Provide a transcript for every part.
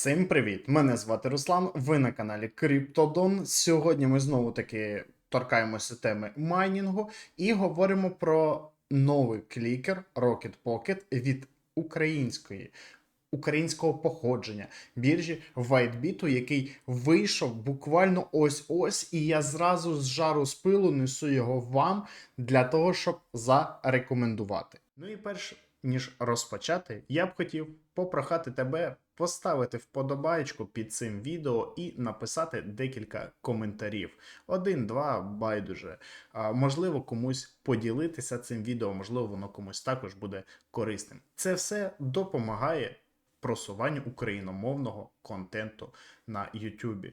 Всім привіт! Мене звати Руслан. Ви на каналі Криптодон. Сьогодні ми знову таки торкаємося теми майнінгу і говоримо про новий клікер Rocket Pocket від української. Українського походження біржі WhiteBit, який вийшов буквально ось-ось, і я зразу з жару з пилу несу його вам для того, щоб зарекомендувати. Ну і перш ніж розпочати, я б хотів попрохати тебе поставити вподобайку під цим відео і написати декілька коментарів. Один, два, байдуже. А, можливо, комусь поділитися цим відео, можливо, воно комусь також буде корисним. Це все допомагає просуванню україномовного контенту на YouTube.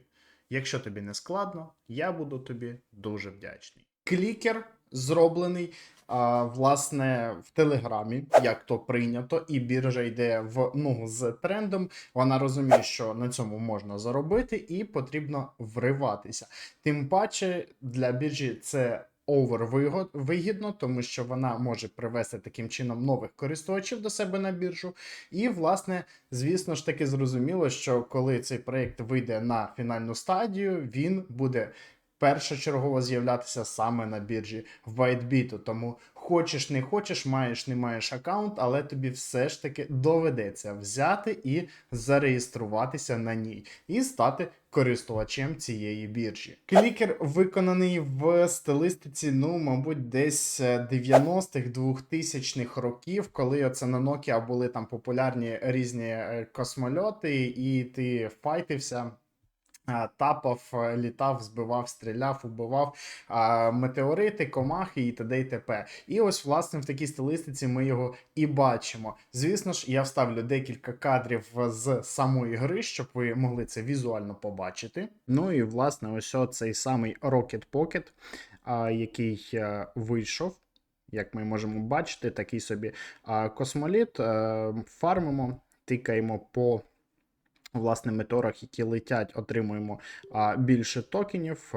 Якщо тобі не складно, я буду тобі дуже вдячний. Клікер зроблений а, власне в Телеграмі, як то прийнято, і біржа йде в ногу з трендом. Вона розуміє, що на цьому можна заробити, і потрібно вриватися. Тим паче для біржі це овер вигідно, тому що вона може привести таким чином нових користувачів до себе на біржу. І, власне, звісно ж таки зрозуміло, що коли цей проєкт вийде на фінальну стадію, він буде першочергово з'являтися саме на біржі WhiteBit. Тому хочеш не хочеш, маєш не маєш аккаунт, але тобі все ж таки доведеться взяти і зареєструватися на ній і стати користувачем цієї біржі. Клікер виконаний в стилистиці, ну, мабуть, десь 90-х, 2000-х років, коли оце на Nokia були там популярні різні е, космольоти, і ти файтився. А, Тапав, е, літав, збивав, стріляв, убивав а, метеорити, комахи і т.д. і т.п. І ось, власне, в такій стилистиці ми його і бачимо. Звісно ж, я вставлю декілька кадрів з самої гри, щоб ви могли це візуально побачити. Ну і власне, ось цей самий Rocket Pocket, а, який а, вийшов. Як ми можемо бачити, такий собі а, космоліт. А, фармимо, тикаємо по власне метеорах, які летять, отримуємо а, більше токенів.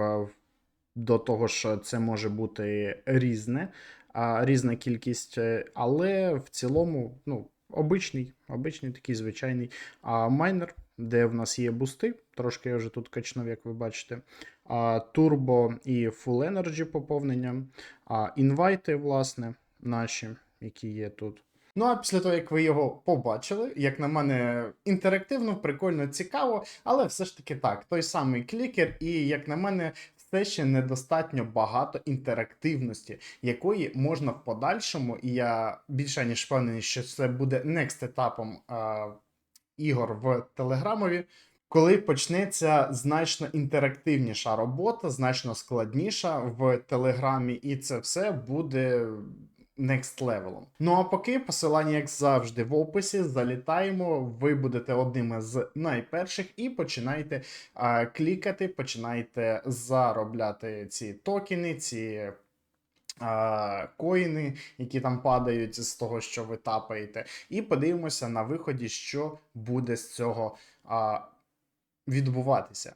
До того ж, це може бути різне, а, різна кількість, е, але в цілому, ну, обичний, обичний такий звичайний а, майнер, де в нас є бусти. Трошки я вже тут качнув, як ви бачите. А, турбо і Full Energy поповнення, а, інвайти, власне, наші, які є тут. Ну, а після того, як ви його побачили, як на мене, інтерактивно, прикольно, цікаво, але все ж таки так, той самий клікер, і як на мене, все ще недостатньо багато інтерактивності, якої можна в подальшому, і я більше ніж впевнений, що це буде next етапом а, ігор в Телеграмові. Коли почнеться значно інтерактивніша робота, значно складніша в Телеграмі, і це все буде next level. Ну а поки посилання, як завжди, в описі залітаємо. Ви будете одними з найперших і починаєте а, клікати, починаєте заробляти ці токени, ці. Коїни, які там падають з того, що ви тапаєте, і подивимося на виході, що буде з цього а, відбуватися.